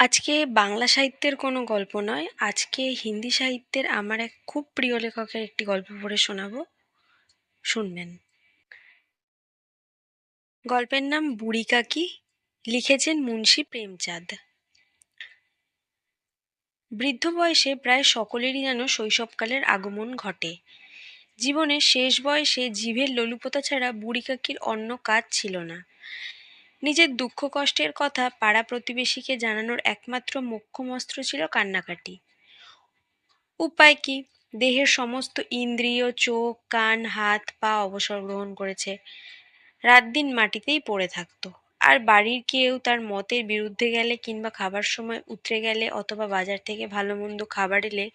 আজকে বাংলা সাহিত্যের কোনো গল্প নয়। আজকে হিন্দি সাহিত্যের আমার এক খুব প্রিয় লেখকের একটি গল্প পড়ে শোনাবো। শুনবেন। গল্পের নাম বুড়ি কাকি, লিখেছেন মুন্সী প্রেমচাঁদ। বৃদ্ধ বয়সে প্রায় সকলেরই যেন শৈশবকালের আগমন ঘটে। জীবনের শেষ বয়সে জিভের লোলুপতা ছাড়া বুড়ি কাকির অন্য কাজ ছিল না। নিজের দুঃখ কষ্টের কথা পাড়া প্রতিবেশীকে জানানোর একমাত্র মোক্ষম অস্ত্র ছিল কান্নাকাটি। উপায় কি? দেহের সমস্ত ইন্দ্রিয়, চোখ, কান, হাত, পা অবসর গ্রহণ করেছে। রাত দিন মাটিতেই পড়ে থাকতো। আর বাড়ির কেউ তার মতের বিরুদ্ধে গেলে কিংবা খাবার সময় উতরে গেলে অথবা বাজার থেকে ভালো মন্দ খাবার এলে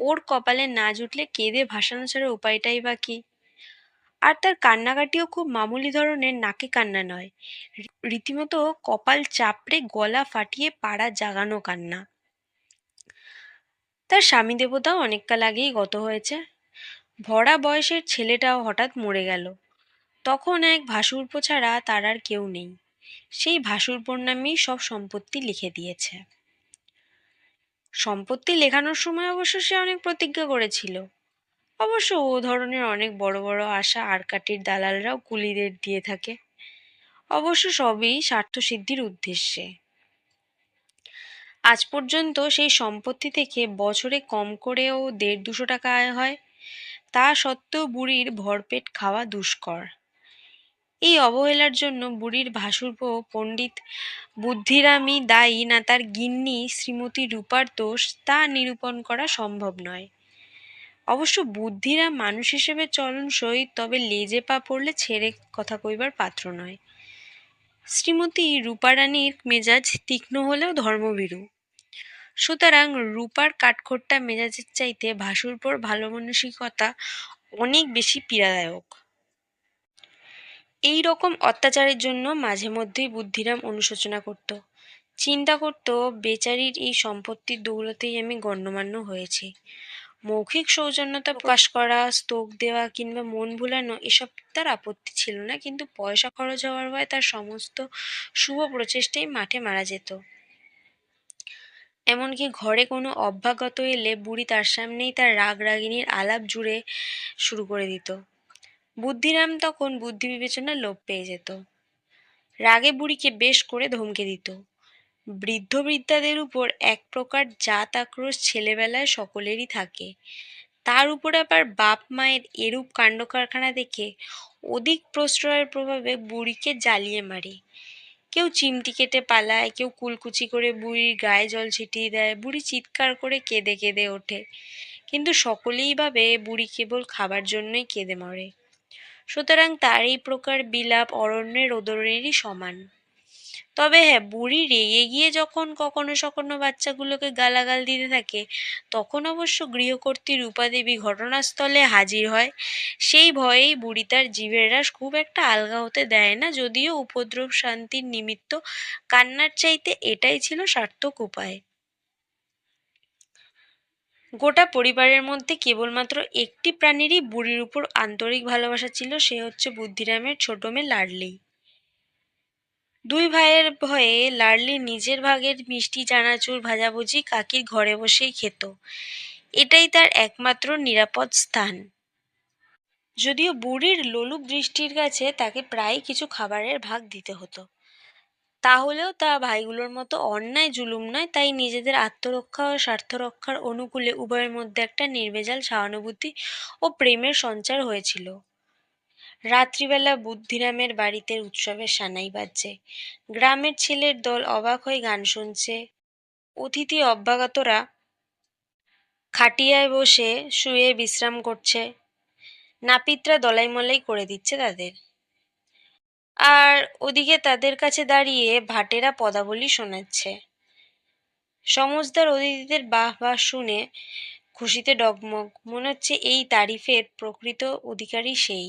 ওর কপালে না জুটলে কেঁদে ভাসানো ছাড়া উপায়টাই বা কি? আর তার কান্নাকাটিও খুব মামুলি ধরনের, নাকে কান্না নয়। রীতিমতো কপাল চাপড়ে গলা ফাটিয়ে পাড়া জাগানো কান্না। তার স্বামী দেবতাও অনেককাল আগেই গত হয়েছে। ভরা বয়সের ছেলেটাও হঠাৎ মরে গেল। তখন এক ভাসুরপো ছাড়া তার আর কেউ নেই। সেই ভাসুরপোর নামেই সব সম্পত্তি লিখে দিয়েছে। সম্পত্তি লেখানোর সময় অবশ্য সে অনেক প্রতিজ্ঞা করেছিল। অবশ্য ও ধরনের অনেক বড় বড় আশা আরকাটির দালালরাও কুলিদের দিয়ে থাকে। অবশ্য সবই স্বার্থসিদ্ধির উদ্দেশ্যে। আজ পর্যন্ত সেই সম্পত্তি থেকে বছরে কম করেও দেড় দুশো টাকা আয় হয়। তা সত্ত্বেও বুড়ির ভরপেট খাওয়া দুষ্কর। এই অবহেলার জন্য বুড়ির ভাসুরপো পণ্ডিত বুদ্ধিরামই দায়ী না তার গিন্নি শ্রীমতী রূপার দোষ তা নিরূপণ করা সম্ভব নয়। অবশ্য বুদ্ধিরাম মানুষ হিসেবে চলন সই তবে লেজে পা পড়লে ছেড়ে কথা কইবার পাত্র নয়। শ্রীমতী রূপারানীর মেজাজ তীক্ষ্ণ হলেও ধর্মভীরু। সুতরাং রূপার কাঠখোট্টা মেজাজের চাইতে ভাসুরপোর ভালো মানসিকতা অনেক বেশি পীড়াদায়ক। এই রকম অত্যাচারের জন্য মাঝে মধ্যেই বুদ্ধিরাম অনুশোচনা করত। চিন্তা করত, বেচারির এই সম্পত্তির দৌলতেই আমি গণ্যমান্য হয়েছি। মৌখিক সৌজন্যতা প্রকাশ করা স্তোক দেওয়া কিংবা মন ভুলানো এসব তার আপত্তি ছিল না। কিন্তু পয়সা খরচ হওয়ার ভয় তার সমস্ত শুভ প্রচেষ্টাই মাঠে মারা যেত। এমনকি ঘরে কোনো অভ্যাগত এলে বুড়ি তার সামনেই তার রাগ রাগিনীর আলাপ জুড়ে শুরু করে দিত। বুদ্ধিরাম তখন বুদ্ধি বিবেচনার লোপ পেয়ে যেত। রাগে বুড়িকে বেশ করে ধমকে দিত। বৃদ্ধ বৃদ্ধাদের উপর এক প্রকার জাত আক্রোশ ছেলেবেলায় সকলেরই থাকে। তার উপর আবার বাপ মায়ের এরূপ কাণ্ড কারখানা দেখে অধিক প্রশ্রয়ের প্রভাবে বুড়িকে জ্বালিয়ে মারে। কেউ চিমটি কেটে পালায়, কেউ কুলকুচি করে বুড়ির গায়ে জল ছিটিয়ে দেয়, বুড়ি চিৎকার করে কেঁদে কেঁদে ওঠে। কিন্তু সকলেই ভাবে বুড়ি কেবল খাবার জন্যই কেঁদে মরে। সুতরাং তার এই প্রকার বিলাপ অরণ্যের রোদনেরই সমান। তবে হ্যাঁ বুড়ি রেগে গিয়ে যখন কখনো সখনো বাচ্চাগুলোকে গালাগাল দিতে থাকে, তখন অবশ্য গৃহকর্ত্রী রূপাদেবী ঘটনাস্থলে হাজির হয়। সেই ভয়েই বুড়ি তার জীবের রাস খুব একটা আলগা হতে দেয় না, যদিও উপদ্রব শান্তির নিমিত্ত কান্নার চাইতে এটাই ছিল সার্থক উপায়। গোটা পরিবারের মধ্যে কেবলমাত্র একটি প্রাণীরই বুড়ির উপর আন্তরিক ভালোবাসা ছিল, সে হচ্ছে বুদ্ধিরামের ছোট মেয়ে লাডলি। দুই ভাইয়ের ভয়ে লাডলি নিজের ভাগের মিষ্টি চানাচুর ভাজাভুজি কাকির ঘরে বসেই খেত। এটাই তার একমাত্র নিরাপদ স্থান। যদিও বুড়ির লোলুপ দৃষ্টির কাছে তাকে প্রায় কিছু খাবারের ভাগ দিতে হতো। তাহলেও তা ভাইগুলোর মতো অন্যায় জুলুম নয়, তাই নিজেদের আত্মরক্ষা ও স্বার্থরক্ষার অনুকূলে উভয়ের মধ্যে একটা নির্ভেজাল সহানুভূতি ও প্রেমের সঞ্চার হয়েছিল। রাত্রিবেলা বুদ্ধিরামের বাড়িতে উৎসবের সানাই বাজছে। গ্রামের ছেলের দল অবাক হয়ে গান শুনছে। অতিথি অভ্যাগতরা খাটিয়ায় বসে শুয়ে বিশ্রাম করছে। নাপিতরা দলাই মলাই করে দিচ্ছে তাদের। আর ওদিকে তাদের কাছে দাঁড়িয়ে ভাটেরা পদাবলী শোনাচ্ছে। সমজদার অতিথিদের বাহ বাহ শুনে খুশিতে ডগমগ। মনে হচ্ছে এই তারিফের প্রকৃত অধিকারী সেই।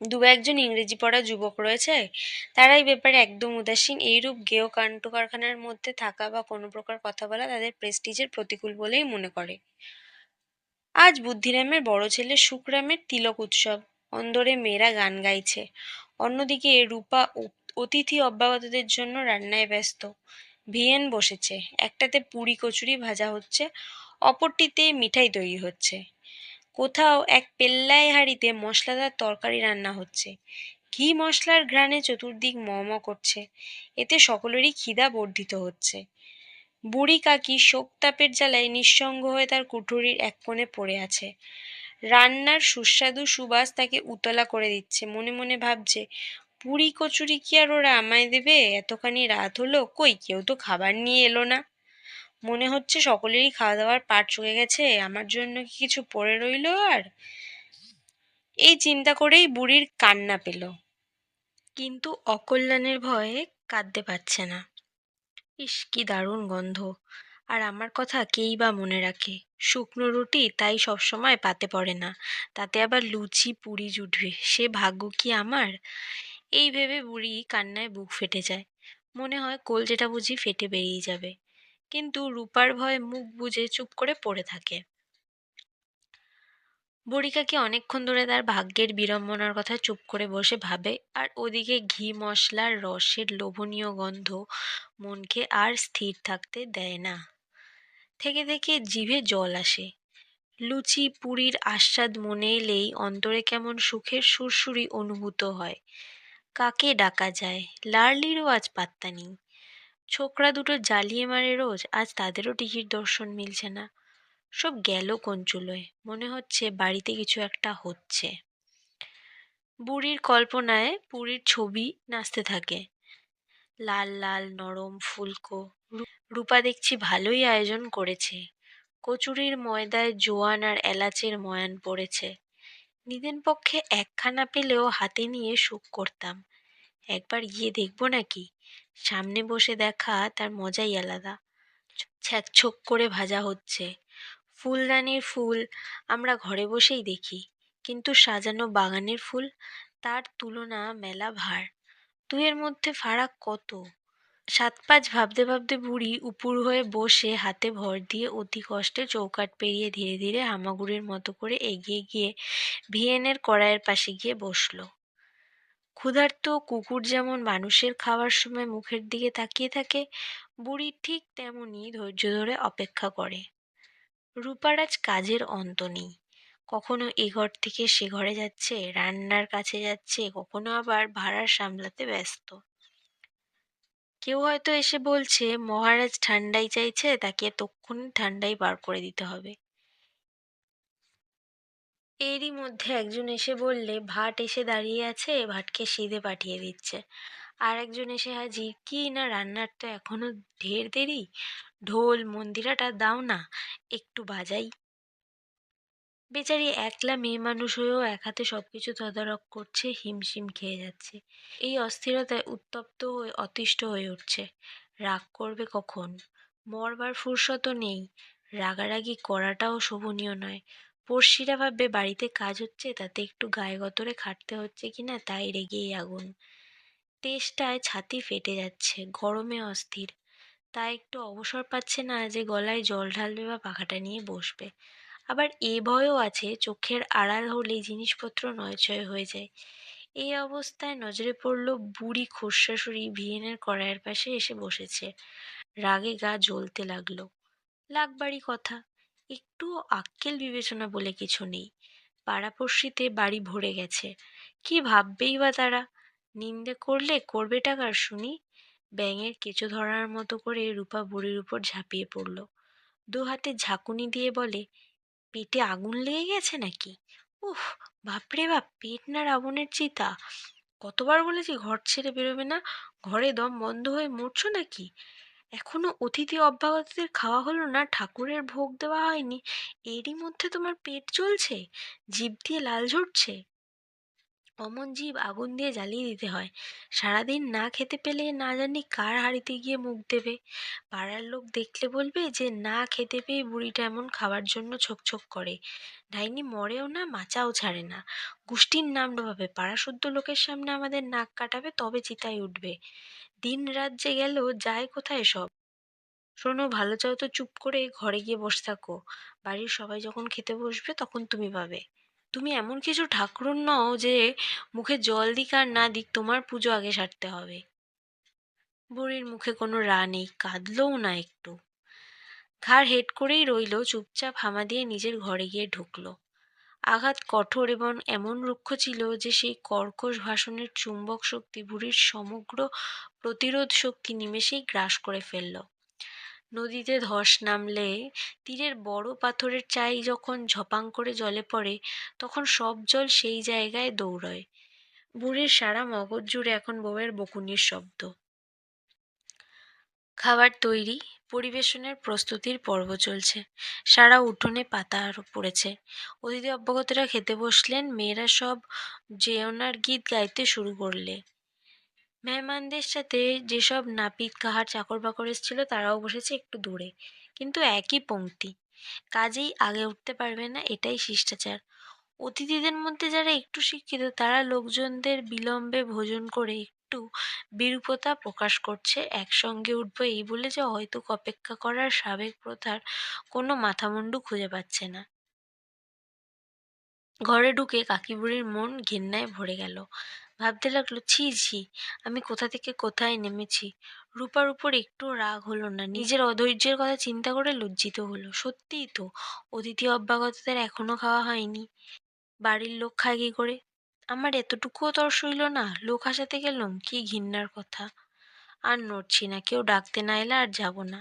দু একজন ইংরেজি পড়া যুবক রয়েছে। তারা এই ব্যাপারে একদম উদাসীন। এইরূপ গেয় কাণ্ড কারখানার মধ্যে থাকা বা কোনো প্রকার কথা বলা তাদের প্রেস্টিজের প্রতিকূল বলেই মনে করে। আজ বুদ্ধিরামের বড় ছেলে সুখরামের তিলক উৎসব। অন্দরে মেয়েরা গান গাইছে। অন্যদিকে রূপা অতিথি অভ্যাগতদের জন্য রান্নায় ব্যস্ত। ভিয়েন বসেছে। একটাতে পুরি কচুরি ভাজা হচ্ছে, অপরটিতে মিঠাই তৈরি হচ্ছে। কোথাও এক পেল্লায় হাঁড়িতে মশলাদার তরকারি রান্না হচ্ছে। ঘি মশলার ঘ্রাণে চতুর্দিক মম করছে। এতে সকলেরই খিদা বর্ধিত হচ্ছে। বুড়ি কাকি শোক তাপের জ্বালায় নিঃসঙ্গ হয়ে তার কুঠুরির এক কোণে পড়ে আছে। রান্নার সুস্বাদু সুবাস তাকে উতলা করে দিচ্ছে। মনে মনে ভাবছে, পুরি কচুরি কি আর ওরা আমায় দেবে? এতখানি রাত হলো, কই? কেউ তো খাবার নিয়ে এলো না। মনে হচ্ছে সকলেরই খাওয়া দাওয়ার পাট চুকে গেছে, আমার জন্য কি কিছু পড়ে রইল আর? এই চিন্তা করেই বুড়ির কান্না পেল। কিন্তু অকল্যাণের ভয়ে কাঁদতে পারছে না। ইস, কি দারুণ গন্ধ। আর আমার কথা কেই বা মনে রাখে। শুকনো রুটি তাই সবসময় পাতে পড়ে না, তাতে আবার লুচি, পুরি জুটবে, সে ভাগ্য কি আমার? এই ভেবে বুড়ি কান্নায় বুক ফেটে যায়। মনে হয় কোল যেটা বুঝি ফেটে বেরিয়ে যাবে। কিন্তু রূপার ভয়ে মুখ বুজে চুপ করে পড়ে থাকে। বুড়িকাকি অনেকক্ষণ ধরে তার ভাগ্যের বিড়ম্বনার কথা চুপ করে বসে ভাবে, আর ওদিকে ঘি মশলার রসের লোভনীয় গন্ধ মনকে আর স্থির থাকতে দেয় না। থেকে থেকে জিভে জল আসে। লুচি, পুরীর আস্বাদ মনে এলেই অন্তরে কেমন সুখের সুরসুরি অনুভূত হয়। কাকে ডাকা যায়? লার্লিরও আজ পাত্তা নেই। ছোকরা দুটো জ্বালিয়ে মারে রোজ, আজ তাদেরও টিকির দর্শন মিলছে না। সব গেল কঞ্চুলোয় মনে হচ্ছে বাড়িতে কিছু একটা হচ্ছে। বুড়ির কল্পনায় পুরীর ছবি নাচতে থাকে। লাল লাল, নরম, ফুলকো। রূপা দেখছি ভালোই আয়োজন করেছে। কচুরির ময়দায় জোয়ান আর এলাচের ময়ান পড়েছে। নিদেন পক্ষে একখানা পেলেও হাতে নিয়ে সুখ করতাম। একবার গিয়ে দেখব নাকি? সামনে বসে দেখা তার মজাই আলাদা। ছ্যাকছোক করে ভাজা হচ্ছে। ফুলদানির ফুল আমরা ঘরে বসেই দেখি, কিন্তু সাজানো বাগানের ফুল তার তুলনা মেলা ভার। দুয়ের মধ্যে ফারাক কত? সাত পাঁচ ভাবতে ভাবতে বুড়ি উপুর হয়ে বসে হাতে ভর দিয়ে অতি কষ্টে চৌকাট পেরিয়ে ধীরে ধীরে হামাগুড়ির মতো করে এগিয়ে গিয়ে ভিয়েনের কড়াইয়ের পাশে গিয়ে বসল। ক্ষুধার্ত কুকুর যেমন মানুষের খাওয়ার সময় মুখের দিকে তাকিয়ে থাকে, বুড়ি ঠিক তেমনই ধৈর্য ধরে অপেক্ষা করে। রূপার আজ কাজের অন্ত নেই। কখনো এ ঘর থেকে সে ঘরে যাচ্ছে, রান্নার কাছে যাচ্ছে, কখনো আবার ভাড়া সামলাতে ব্যস্ত। কেউ হয়তো এসে বলছে, মহারাজ ঠান্ডাই চাইছে, তাকে তক্ষুনি ঠান্ডাই বার করে দিতে হবে। এরই মধ্যে একজন এসে বললে, ভাট এসে দাঁড়িয়ে আছে, ভাটকে সিধে পাঠিয়ে দিচ্ছে। আর একজন এসে হাজির কি না রান্নার তো এখনও ঢের দেরি? ঢোল মন্দিরাটা দাও না, একটু বাজাই। বেচারি একলা মেয়ে মানুষ হয়েও এক হাতে সবকিছু তদারক করছে, হিমশিম খেয়ে যাচ্ছে। এই অস্থিরতায় উত্তপ্ত হয়ে, অতিষ্ঠ হয়ে উঠছে। রাগ করবে কখন? মরবার ফুরসতও নেই। রাগারাগি করাটাও শোভনীয় নয়। পড়শিরা ভাববে, বাড়িতে কাজ হচ্ছে, তাতে একটু গায়ে গতরে খাটতে হচ্ছে কিনা, তাই রেগেই আগুন। তেষ্টায় ছাতি ফেটে যাচ্ছে, গরমে অস্থির। তা একটু অবসর পাচ্ছে না যে গলায় জল ঢালবে বা পাখাটা নিয়ে বসবে। আবার এ ভয়ও আছে, চোখের আড়াল হলেই জিনিসপত্র নয়ছয় হয়ে যায়। এই অবস্থায় নজরে পড়ল বুড়ি খোরশাশুড়ি ভিয়েনের কড়াইয়ের পাশে এসে বসেছে। রাগে গা জ্বলতে লাগল। লাগবারই কথা। একটুও আক্কেল বিবেচনা বলে কিছু নেই। পাড়াপড়শিতে বাড়ি ভরে গেছে। কি ভাববেই বা তারা? নিন্দে করলে করবে টাকার শুনি? ব্যাঙের কেঁচো ধরার মতো করে রূপা বুড়ির উপর ঝাঁপিয়ে পড়ল। দু হাতে ঝাঁকুনি দিয়ে বলে, পেটে আগুন লেগে গেছে নাকি? উফ, বাপরে বাপ, পেট না রাবণের চিতা। কতবার বলেছি ঘর ছেড়ে বেরোবে না? ঘরে দম বন্ধ হয়ে মরছো নাকি? এখনও অতিথি অভ্যাগতদের খাওয়া হলো না, ঠাকুরের ভোগ দেওয়া হয়নি, এরই মধ্যে তোমার পেট চলছে জিভ দিয়ে লাল ঝরছে? অমন জীব আগুন দিয়ে জ্বালিয়ে দিতে হয়। সারাদিন না খেতে পেলে না জানি কার হাড়িতে গিয়ে মুখ দেবে। পাড়ার লোক দেখলে বলবে যে, না খেতে পেয়ে বুড়িটা এমন খাবার জন্য ছোকছোক করে। ডাইনি মরেও না, মাচাও ছাড়ে না। গোষ্ঠীর নাম ডোবাবে। পাড়া শুদ্ধ লোকের সামনে আমাদের নাক কাটাবে, তবে চিতায় উঠবে। দিন রাত যে গেল, যায় কোথায় সব? শোনো, ভালো চাও তো চুপ করে ঘরে গিয়ে বসে থাকো। বাড়ির সবাই যখন খেতে বসবে, তখন তুমি পাবে। তুমি এমন কিছু ঠাকুরন নও যে মুখে জল দিক আর না দিক, তোমার পুজো আগে সারতে হবে। বুড়ির মুখে কোনো রা নেই, কাঁদলও না একটু। ঘাড় হেট করেই রইল, চুপচাপ হামা দিয়ে নিজের ঘরে গিয়ে ঢুকলো। আঘাত কঠোর এবং এমন রুক্ষ ছিল যে সেই কর্কশ ভাষণের চুম্বক শক্তি বুড়ির সমগ্র প্রতিরোধ শক্তি নিমেষেই গ্রাস করে ফেলল। নদীতে ধস নামলে তীরের বড় পাথরের চাই যখন ঝপাং করে জলে পড়ে, তখন সব জল সেই জায়গায় দৌড়য়। বুড়ির সারা মগজ জুড়ে এখন বউয়ের বকুনির শব্দ। খাবার তৈরি, পরিবেশনের প্রস্তুতির পর্ব চলছে। সারা উঠোনে পাতা আরও পড়েছে। অতিথি অভ্যাগতরা খেতে বসলেন, মেয়েরা সব জেওনার গীত গাইতে শুরু করলে। মেহমানদের সাথে যেসব নাপিত কাহার চাকর বাকর এসেছিল, তারাও বসেছে একটু দূরে। কিন্তু একই পংক্তি কাজেই আগে উঠতে পারবে না, এটাই শিষ্টাচার। অতিথিদের মধ্যে যারা একটু শিক্ষিত, তারা লোকজনদের বিলম্বে ভোজন করে একটু বিরূপতা প্রকাশ করছে। একসঙ্গে উঠবো এই বলে যে হয়তো অপেক্ষা করার সাবেক প্রথার কোনো মাথামুন্ডু খুঁজে পাচ্ছে না। ঘরে ঢুকে কাকি বুড়ির মন ঘেন্নায় ভরে গেল। ভাবতে লাগল, ছি ছি, আমি কোথা থেকে কোথায় নেমেছি? রূপার উপর একটু রাগ হলো না। নিজের অধৈর্যের কথা চিন্তা করে লজ্জিত হলো। সত্যিই তো, অতিথি অভ্যাগতদের এখনও খাওয়া হয়নি। বাড়ির লোক খায় কি করে। আমার এতটুকুও তর সইল না, লোক হাসাতে গেলুম, কি ঘিন্নার কথা? আর নড়ছি না, কেউ ডাকতে না এলে আর যাব না।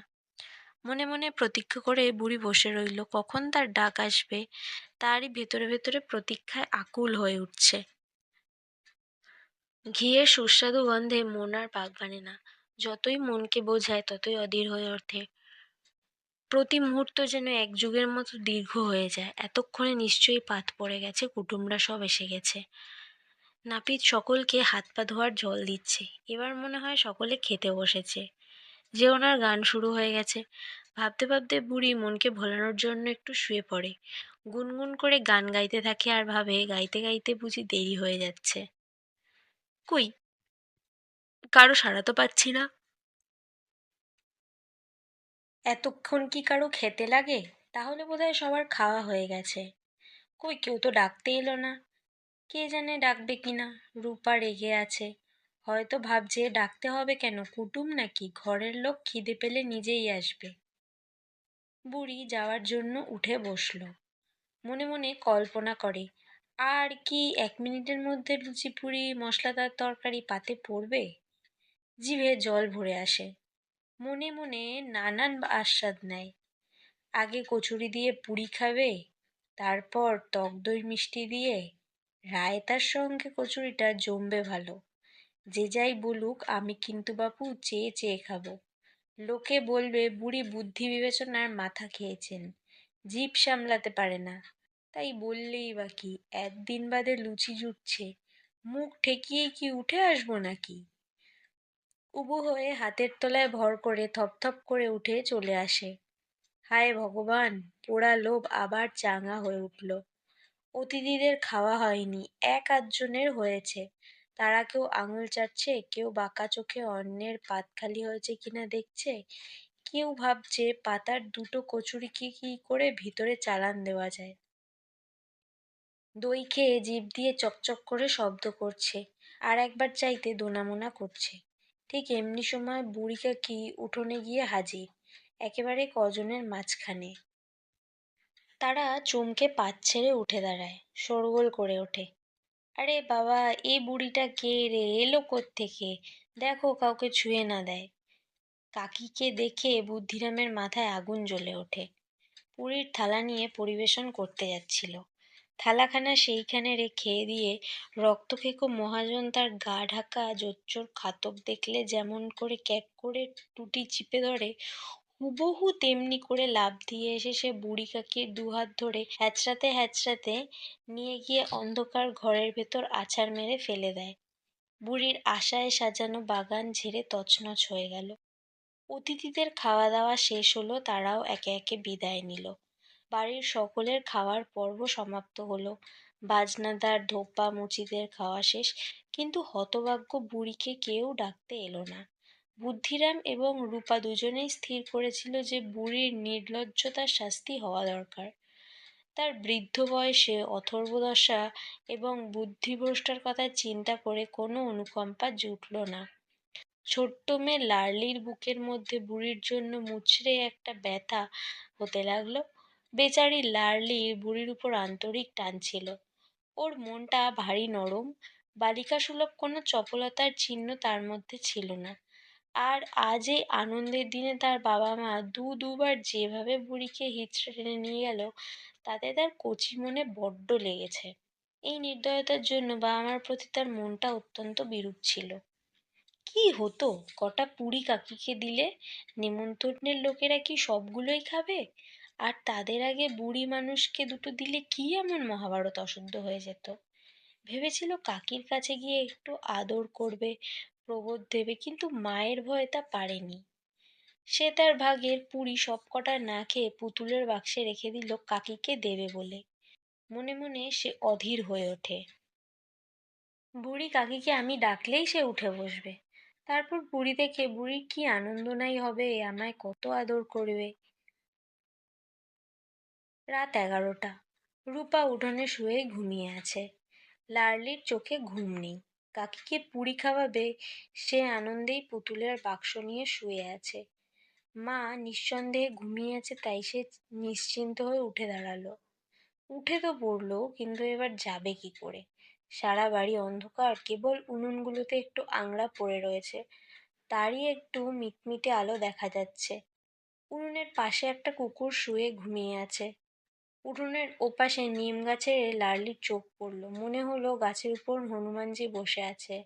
মনে মনে প্রতীক্ষা করে বুড়ি বসে রইল। কখন তার ডাক আসবে, তারই ভেতরে ভেতরে প্রতীক্ষায় আকুল হয়ে উঠছে। ঘিয়ের সুস্বাদু গন্ধে মন আর পাক বানে না। যতই মনকে বোঝায়, ততই অধীর হয়ে ওঠে। প্রতি মুহূর্ত যেন এক যুগের মতো দীর্ঘ হয়ে যায়। এতক্ষণে নিশ্চয়ই পাত পড়ে গেছে কুটুমরা সব এসে গেছে। নাপিত সকলকে হাত পা ধোয়ার জল দিচ্ছে। এবার মনে হয় সকলে খেতে বসেছে। যে ওনার গান শুরু হয়ে গেছে। ভাবতে ভাবতে বুড়ি মনকে ভোলানোর জন্য একটু শুয়ে পড়ে। গুনগুন করে গান গাইতে থাকে আর ভাবে গাইতে গাইতে বুঝি দেরি হয়ে যাচ্ছে। কই? কারও সাড়া তো পাচ্ছি না। এতক্ষণ কি কারও খেতে লাগে? তাহলে বোধহয় সবার খাওয়া হয়ে গেছে। কই কেউ তো ডাকতে এলো না। কে জানে ডাকবে কিনা? রূপা রেগে আছে। হয়তো ভাবছে ডাকতে হবে কেন? কুটুম নাকি? ঘরের লোক খিদে পেলে নিজেই আসবে। বুড়ি যাওয়ার জন্য উঠে বসল। মনে মনে কল্পনা করে আর কি এক মিনিটের মধ্যে লুচি পুরি মশলাদার তরকারি পাতে পড়বে? জিভে জল ভরে আসে। মনে মনে নানান আস্বাদ নেয়। আগে কচুরি দিয়ে পুরি খাবে, তারপর টক দই মিষ্টি দিয়ে, রায়তার সঙ্গে কচুরিটা জমবে ভালো। যে যাই বলুক, আমি কিন্তু বাপু চেয়ে চেয়ে খাব। লোকে বলবে, বুড়ি বুদ্ধি বিবেচনার মাথা খেয়েছেন। জিভ সামলাতে পারে না। তাই বললেই বা কি, একদিন বাদে লুচি জুটছে, মুখ ঠেকিয়েই কি উঠে আসব নাকি? উবু হয়ে হাতের তলায় ভর করে থপথপ করে উঠে চলে আসে। হায় ভগবান, পোড়া লোভ আবার চাঙা হয়ে উঠল। অতিথিদের খাওয়া হয়নি, এক আধজনের হয়েছে। তারা কেউ আঙুল চাটছে, কেউ বাঁকা চোখে অন্যের পাত খালি হয়েছে কিনা দেখছে? কেউ ভাবছে পাতার দুটো কচুরিকে কি করে ভিতরে চালান দেওয়া যায়। দই খেয়ে জিভ দিয়ে চকচক করে শব্দ করছে আর একবার চাইতে দোনামোনা করছে। ঠিক এমনি সময় বুড়ি কাকি উঠোনে গিয়ে হাজির? একেবারে কজনের মাঝখানে। তারা চমকে পাত ছেড়ে উঠে দাঁড়ায়, শোরগোল করে ওঠে। আরে বাবা, এ বুড়িটা কে রে? এলো থেকে দেখো, কাউকে ছুঁয়ে না দেয়। কাকিকে দেখে বুদ্ধিরামের মাথায় আগুন জ্বলে ওঠে। পুরীর থালা নিয়ে পরিবেশন করতে যাচ্ছিল। থালাখানা সেইখানে রেখে দিয়ে রক্তখেকো মহাজন তার গা ঢাকা জোচ্চোর খাতক দেখলে যেমন করে ক্যাক করে টুটি চিপে ধরে, হুবহু তেমনি করে লাফ দিয়ে এসে সে বুড়ি কাকির দুহাত ধরে হ্যাচড়াতে হ্যাচড়াতে নিয়ে গিয়ে অন্ধকার ঘরের ভেতর আছাড় মেরে ফেলে দেয়। বুড়ির আশায় সাজানো বাগান ঝেড়ে তছনছ হয়ে গেল। অতিথিদের খাওয়া দাওয়া শেষ হলো, তারাও একে একে বিদায় নিল। বাড়ির সকলের খাওয়ার পর্ব সমাপ্ত হলো। বাজনাদার ধোপা মুচিদের খাওয়া শেষ, কিন্তু হতভাগ্য বুড়িকে কেউ ডাকতে এলো না। বুদ্ধিরাম এবং রূপা দুজনেই স্থির করেছিল যে বুড়ির নির্লজ্জতার শাস্তি হওয়া দরকার। তার বৃদ্ধ বয়সে অথর্বদশা এবং বুদ্ধিভ্রষ্টার কথা চিন্তা করে কোনো অনুকম্পা জুটল না। ছোট্ট মেয়ে লার্লির বুকের মধ্যে বুড়ির জন্য মুচড়ে একটা ব্যথা হতে লাগল। বেচারি লার্লির বুড়ির উপর আন্তরিক টান ছিল। ওর মনটা ভারী নরম বালিকা সুলভ কোনো চপলতার চিহ্ন তার মধ্যে ছিল না। আর আজ এই আনন্দের দিনে তার বাবা মা দু দুবার যেভাবে বুড়িকে হিচড়ে টেনে নিয়ে গেল, তাতে তার কচি মনে বড্ড লেগেছে। এই নির্দয়তার জন্য বাবা মার প্রতি তার মনটা অত্যন্ত বিরূপ ছিল। কি হতো? কটা পুরি কাকিকে দিলে? নেমন্তন্নের লোকেরা কি সবগুলোই খাবে? আর তাদের আগে বুড়ি মানুষকে দুটো দিলে কি এমন মহাভারত অশুদ্ধ হয়ে যেত? ভেবেছিল কাকির কাছে গিয়ে একটু আদর করবে, প্রবোধ দেবে, কিন্তু মায়ের ভয়ে তা পারেনি। সে তার ভাগের পুরি সবকটা না খেয়ে পুতুলের বাক্সে রেখে দিল কাকিকে দেবে বলে। মনে মনে সে অধীর হয়ে ওঠে। বুড়ি কাকিকে আমি ডাকলেই সে উঠে বসবে। তারপর বুড়ি দেখে বুড়ির কি আনন্দ নাই হবে আমায় কত আদর করবে? রাত এগারোটা। রূপা উঠোনে শুয়ে ঘুমিয়ে আছে। লার্লির চোখে ঘুম নেই। কাকিকে পুরি খাওয়াবে, সে আনন্দেই পুতুলের বাক্স নিয়ে শুয়ে আছে। মা নিঃসন্দেহে ঘুমিয়ে আছে, তাই সে নিশ্চিন্ত হয়ে উঠে দাঁড়াল। উঠে তো পড়ল, কিন্তু এবার যাবে কি করে? সারা বাড়ি অন্ধকার, কেবল উনুনগুলোতে একটু আংড়া পড়ে রয়েছে। তারই একটু মিটমিটে আলো দেখা যাচ্ছে। উনুনের পাশে একটা কুকুর শুয়ে ঘুমিয়ে আছে। উঠোনের ওপাশে নিম গাছে লার্লির চোখ পড়ল। মনে হলো গাছের উপর হনুমানজি বসে আছে।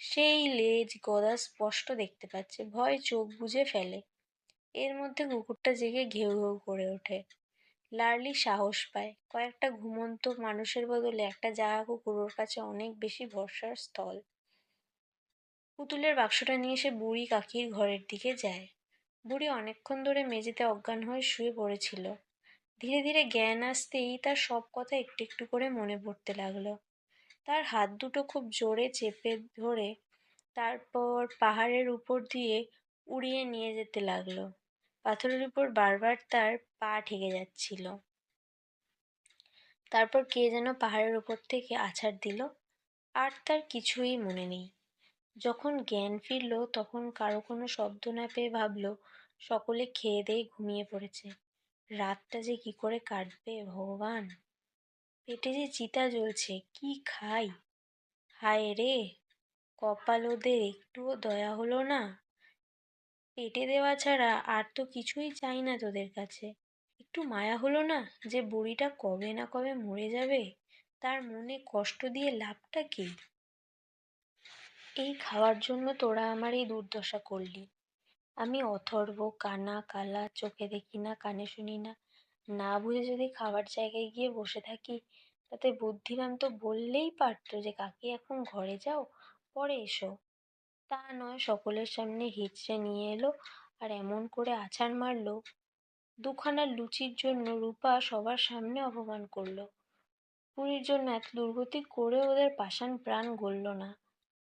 সেই লেজ গদা স্পষ্ট দেখতে পাচ্ছে। ভয় চোখ বুজে ফেলে। এর মধ্যে কুকুরটা জেগে ঘেউ ঘেউ করে ওঠে। লার্লি সাহস পায়। কয়েকটা ঘুমন্ত মানুষের বদলে একটা জাগা কুকুর ওর কাছে অনেক বেশি ভরসার স্থল। পুতুলের বাক্সটা নিয়ে সে বুড়ি কাকির ঘরের দিকে যায়। বুড়ি অনেকক্ষণ ধরে মেঝেতে অজ্ঞান হয়ে শুয়ে পড়েছিল। ধীরে ধীরে জ্ঞান আসতেই তার সব কথা একটু একটু করে মনে পড়তে লাগল। তার হাত দুটো খুব জোরে চেপে ধরে তারপর পাহাড়ের উপর দিয়ে উড়িয়ে নিয়ে যেতে লাগল। পাথরের উপর বারবার তার পা ঠেকে যাচ্ছিল। তারপর কে যেন পাহাড়ের উপর থেকে আছাড় দিল। আর তার কিছুই মনে নেই। যখন জ্ঞান ফিরল, তখন কারও কোনো শব্দ না পেয়ে ভাবল, সকলে খেয়ে দিয়ে ঘুমিয়ে পড়েছে। রাতটা যে কি করে কাটবে ভগবান? পেটে যে চিতা জ্বলছে, কি খাই? হায় রে, কপাল ওদের একটুও দয়া হলো না। পেটে দেওয়া ছাড়া আর তো কিছুই চাই না তোদের কাছে। একটু মায়া হলো না যে বুড়িটা কবে না কবে মরে যাবে? তার মনে কষ্ট দিয়ে লাভটা কি? এই খাওয়ার জন্য তোরা আমার এই দুর্দশা করলি। আমি অথর্ব, কানা, কালা, চোখে দেখি না, কানে শুনি না। না বুঝে যদি খাবার জায়গায় গিয়ে বসে থাকি, তাতে বুদ্ধিরাম তো বললেই পারতো যে, কাকি এখন ঘরে যাও? পরে এসো। তা নয়, সকলের সামনে হিচড়ে নিয়ে এলো আর এমন করে আছাড় মারলো। দুখানা লুচির জন্য রূপা সবার সামনে অপমান করল। পুরীর জন্য এত দুর্গতি করে ওদের পাষাণ প্রাণ গলল না।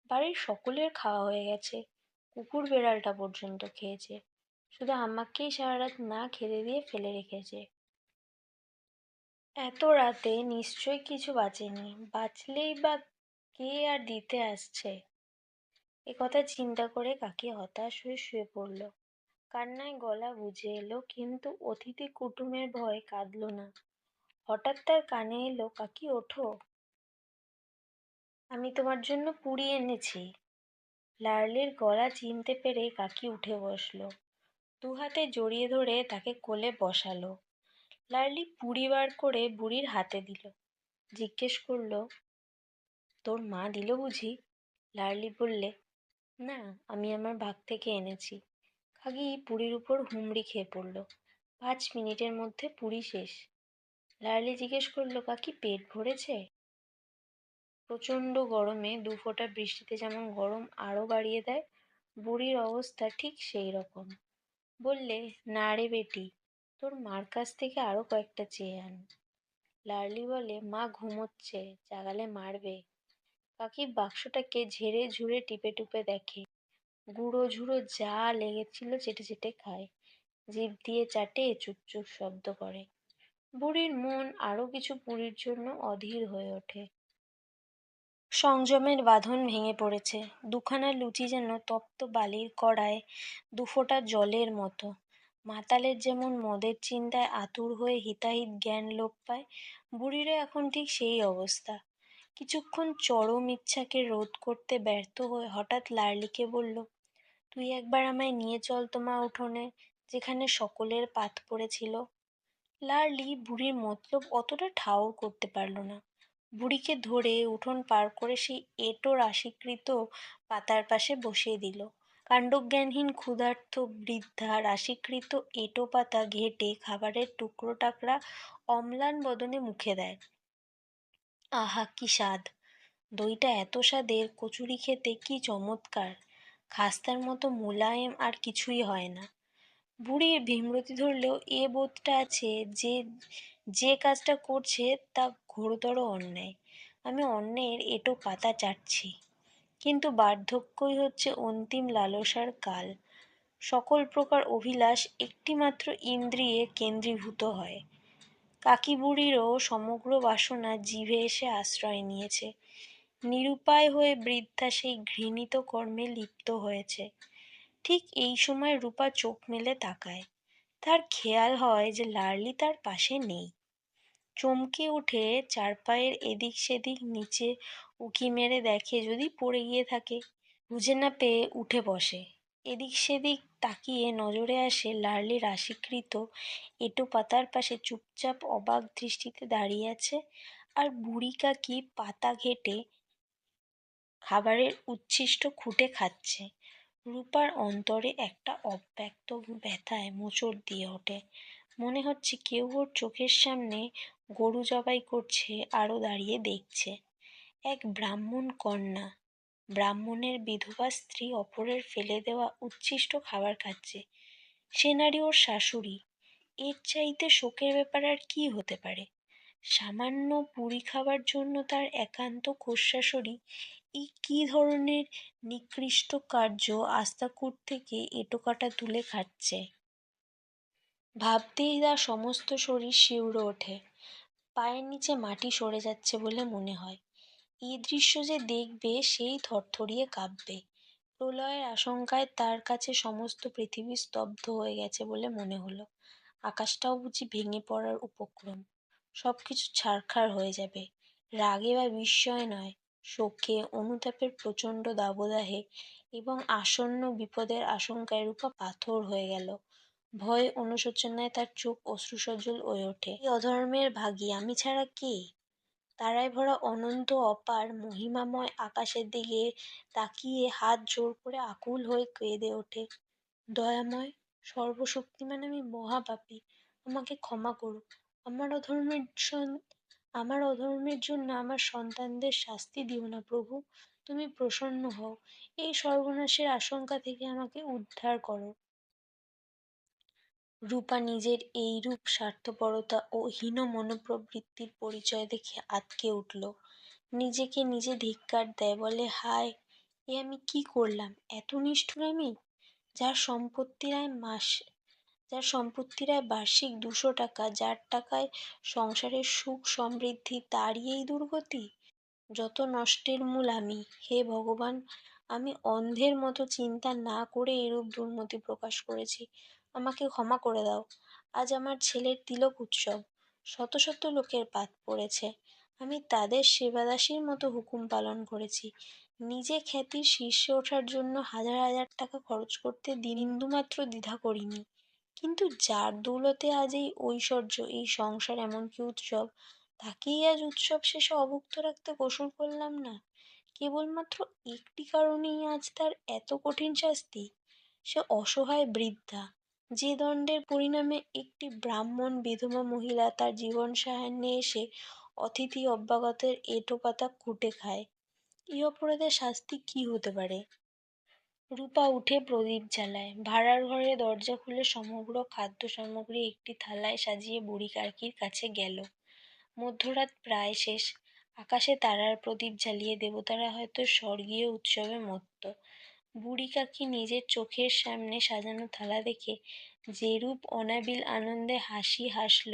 বাড়ির সকলের খাওয়া হয়ে গেছে। কুকুর বেড়ালটা পর্যন্ত খেয়েছে। শুধু আমাকেই সারা রাত না খেতে দিয়ে ফেলে রেখেছে। এত রাতে নিশ্চয়ই কিছু বাঁচেনি। বাঁচলেই বা কে আর দিতে আসছে? এ কথা চিন্তা করে কাকি হতাশ হয়ে শুয়ে পড়ল। কান্নায় গলা বুঝে এলো, কিন্তু অতিথি কুটুমের ভয় কাঁদল না। হঠাৎ তার কানে এলো, কাকি, ওঠো। আমি তোমার জন্য পুরি এনেছি। লার্লির গলা চিনতে পেরে কাকি উঠে বসল। দু হাতে জড়িয়ে ধরে তাকে কোলে বসালো। লার্লি পুরি বার করে বুড়ির হাতে দিল। জিজ্ঞেস করল, তোর মা দিল বুঝি? লার্লি বললে, না, আমি আমার ভাগ থেকে এনেছি। কাকি পুরীর উপর হুমড়ি খেয়ে পড়ল। পাঁচ মিনিটের মধ্যে পুরি শেষ। লার্লি জিজ্ঞেস করল, কাকি পেট ভরেছে? প্রচণ্ড গরমে দু ফোঁটা বৃষ্টিতে যেমন গরম আরও বাড়িয়ে দেয়, বুড়ির অবস্থা ঠিক সেই রকম। বললে, না রে বেটি, তোর মার কাছ থেকে আরও কয়েকটা চেয়ে আন। লার্লি বলে, মা ঘুমোচ্ছে, জাগালে মারবে। কাকি বাক্সটাকে ঝেড়ে ঝুড়ে টিপে টুপে দেখে। গুঁড়ো ঝুড়ো যা লেগেছিল চেটে চেটে খায়। জিভ দিয়ে চাটে চুপ চুপ শব্দ করে। বুড়ির মন আরও কিছু পুরীর জন্য অধীর হয়ে ওঠে। সংযমের বাঁধন ভেঙে পড়েছে। দুখানা লুচি যেন তপ্ত বালির কড়ায় দুফোঁটা জলের মতো। মাতালের যেমন মদের চিন্তায় আতুর হয়ে হিতাহিত জ্ঞান লোপ পায়, বুড়িরও এখন ঠিক সেই অবস্থা। কিছুক্ষণ চরম ইচ্ছাকে রোধ করতে ব্যর্থ হয়ে হঠাৎ লার্লিকে বলল, তুই একবার আমায় নিয়ে চল তো মা উঠোনে, যেখানে সকলের পাত পড়েছিল। লার্লি বুড়ির মতলব অতটা ঠাউর করতে পারল না। বুড়িকে ধরে উঠোন পার করে সেই এঁটো রাশিকৃত পাতার পাশে বসিয়ে দিল। কাণ্ডজ্ঞানহীন, ক্ষুধার্ত বৃদ্ধা রাশিকৃত এঁটো পাতা ঘেঁটে খাবারের টুকরো টাকরা অম্লান বদনে মুখে দেয়। আহা, কি স্বাদ! দইটা এত স্বাদের, কচুরি খেতে কি চমৎকার! খাস্তার মতো মোলায়েম আর কিছুই হয় না। বুড়ির ভীমরতি ধরলেও এ বোধটা আছে যে যে কাজটা করছে তা ঘোরতর অন্যায়। আমি অন্যের এঁটো পাতা চাটছি, কিন্তু বার্ধক্যই হচ্ছে অন্তিম লালসার কাল। সকল প্রকার অভিলাষ একটিমাত্র ইন্দ্রিয়ে কেন্দ্রীভূত হয়। কাকি বুড়িরও সমগ্র বাসনা জিভে এসে আশ্রয় নিয়েছে। নিরুপায় হয়ে বৃদ্ধা সেই ঘৃণিত কর্মে লিপ্ত হয়েছে। ঠিক এই সময় রূপা চোখ মেলে তাকায়। তার খেয়াল হয় যে লার্লি তার পাশে নেই। চমকে উঠে চারপায়ের এদিক সেদিক নিচে উঁকি মেরে দেখে যদি পড়ে গিয়ে থাকে, বুঝে না পেয়ে উঠে বসে। এদিক সেদিক তাকিয়ে নজরে আসে লার্লি রাশিকৃত এঁটো পাতার পাশে চুপচাপ অবাক দৃষ্টিতে দাঁড়িয়ে আছে আর বুড়ি কাকি পাতা ঘেঁটে খাবারের উচ্ছিষ্ট খুঁটে খাচ্ছে। রূপার অন্তরে একটা অব্যক্ত ব্যথায় মোচড় দিয়ে ওঠে। মনে হচ্ছে কেউ ওর চোখের সামনে গরু জবাই করছে, আরও দাঁড়িয়ে দেখছে। এক ব্রাহ্মণ কন্যা। ব্রাহ্মণের বিধবা স্ত্রী অপরের ফেলে দেওয়া উচ্ছিষ্ট খাবার খাচ্ছে। সে নারী ওর শাশুড়ি। এর চাইতে শোকের ব্যাপার আর কি হতে পারে? সামান্য পুরি খাবার জন্য তার একান্ত খোসশাশুড়ি এই কী ধরনের নিকৃষ্ট কার্য আস্তাকুট থেকে এঁটো কাটা তুলে খাচ্ছে? ভাবতেই তার সমস্ত শরীর শিউরে ওঠে। পায়ের নিচে মাটি সরে যাচ্ছে বলে মনে হয়। এই দৃশ্য যে দেখবে সেই থরথরিয়ে কাঁপবে। প্রলয়ের আশঙ্কায় তার কাছে সমস্ত পৃথিবী স্তব্ধ হয়ে গেছে বলে মনে হলো। আকাশটাও বুঝি ভেঙে পড়ার উপক্রম। সব কিছু ছারখার হয়ে যাবে। রাগে বা বিস্ময় নয়। শোকে অনুতাপের প্রচণ্ড দাবদাহে এবং আসন্ন বিপদের আশঙ্কায় রূপা পাথর হয়ে গেল। ভয় অনুশোচনায় তার চোখ অশ্রুসজল হয়ে ওঠে। অধর্মের ভাগী, আমি ছাড়া কে? তারায় ভরা অনন্ত, অপার, মহিমাময় আকাশের দিকে তাকিয়ে হাত জোর করে আকুল হয়ে কেঁদে ওঠে। দয়াময়, সর্বশক্তিমান আমি মহাপাপী, আমাকে ক্ষমা করো আমার অধর্মের আমার অধর্মের জন্য আমার সন্তানদের শাস্তি দিও না প্রভু। তুমি প্রসন্ন হও। এই সর্বনাশের আশঙ্কা থেকে আমাকে উদ্ধার করো। রূপা নিজের এইরূপ স্বার্থপরতা ও হীন মনোপ্রবৃত্তির পরিচয় দেখে আঁতকে উঠল। নিজেকে নিজে ধিক্কার দেয়, বলে, হায়, এ আমি কি করলাম? এত নিষ্ঠুর আমি? যার সম্পত্তির আয় মাস যার সম্পত্তির আয় বার্ষিক দুশো টাকা, যার টাকায় সংসারের সুখ সমৃদ্ধি, তারই এই দুর্গতি? যত নষ্টের মূল আমি, হে ভগবান, আমি অন্ধের মতো চিন্তা না করে এরূপ দুর্মতি প্রকাশ করেছি। আমাকে ক্ষমা করে দাও। আজ আমার ছেলের তিলক উৎসব। শত শত লোকের পাত পড়েছে। আমি তাদের সেবাদাসীর মতো হুকুম পালন করেছি। নিজে খ্যাতির শীর্ষে ওঠার জন্য হাজার হাজার টাকা খরচ করতে বিন্দুমাত্র দ্বিধা করিনি। কিন্তু যার দৌলতে আজ এই ঐশ্বর্য, এই সংসার এমনকি উৎসব, তাকেই আজ উৎসব শেষে অভুক্ত রাখতে কসুর করলাম না। কেবলমাত্র একটি কারণেই আজ তার এত কঠিন শাস্তি, সে অসহায় বৃদ্ধা, যে দণ্ডের পরিণামে একটি ব্রাহ্মণ বিধবা মহিলা তার জীবন সায়ান্নে এসে অতিথি অভ্যাগতের এঁটো পাতা খুঁটে খায়। এই অপরাধের শাস্তি কি হতে পারে? রূপা উঠে প্রদীপ জ্বালায়। ভাড়ার ঘরে দরজা খুলে সমগ্র খাদ্য সামগ্রী একটি থালায় সাজিয়ে বুড়ি কাকির কাছে গেল। মধ্যরাত প্রায় শেষ। আকাশে তারার প্রদীপ জ্বালিয়ে দেবতারা হয়তো স্বর্গীয় উৎসবে মত্ত। বুড়ি কাকি নিজের চোখের সামনে সাজানো থালা দেখে যেরূপ অনাবিল আনন্দে হাসি হাসল,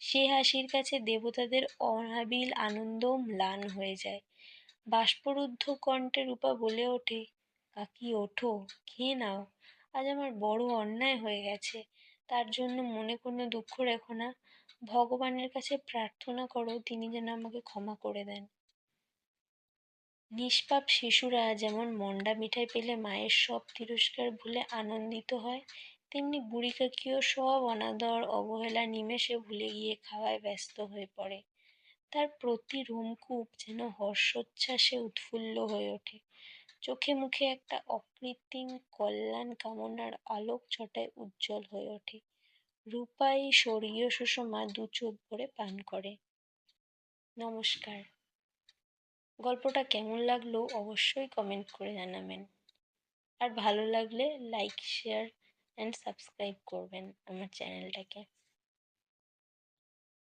সে হাসির কাছে দেবতাদের অনাবিল আনন্দ ম্লান হয়ে যায়। বাষ্পরুদ্ধ কণ্ঠে রূপা বলে ওঠে কাকি ওঠো, খেয়ে নাও। আজ আমার বড় অন্যায় হয়ে গেছে। তার জন্য মনে কোনো দুঃখ রেখো না। ভগবানের কাছে প্রার্থনা করো, তিনি যেন আমাকে ক্ষমা করে দেন। নিষ্পাপ শিশুরা যেমন মন্ডা মিঠাই পেলে মায়ের সব তিরস্কার ভুলে আনন্দিত হয়, তেমনি বুড়ি কাকিও সব অনাদর, অবহেলা, নিমেষে ভুলে গিয়ে খাওয়ায় ব্যস্ত হয়ে পড়ে। তার প্রতি রোমকূপ যেন হর্ষোচ্ছ্বাসে উৎফুল্ল হয়ে ওঠে। চোখে মুখে একটা অকৃত্রিম কল্যাণ কামনার আলোক ছটায় উজ্জ্বল হয়ে ওঠে। রূপাই স্বর্গীয় সুষমা দু চোখ ভরে পান করে। নমস্কার। গল্পটা কেমন লাগল অবশ্যই কমেন্ট করে জানাবেন। আর ভালো লাগলে লাইক শেয়ার অ্যান্ড সাবস্ক্রাইব করবেন আমার চ্যানেলটাকে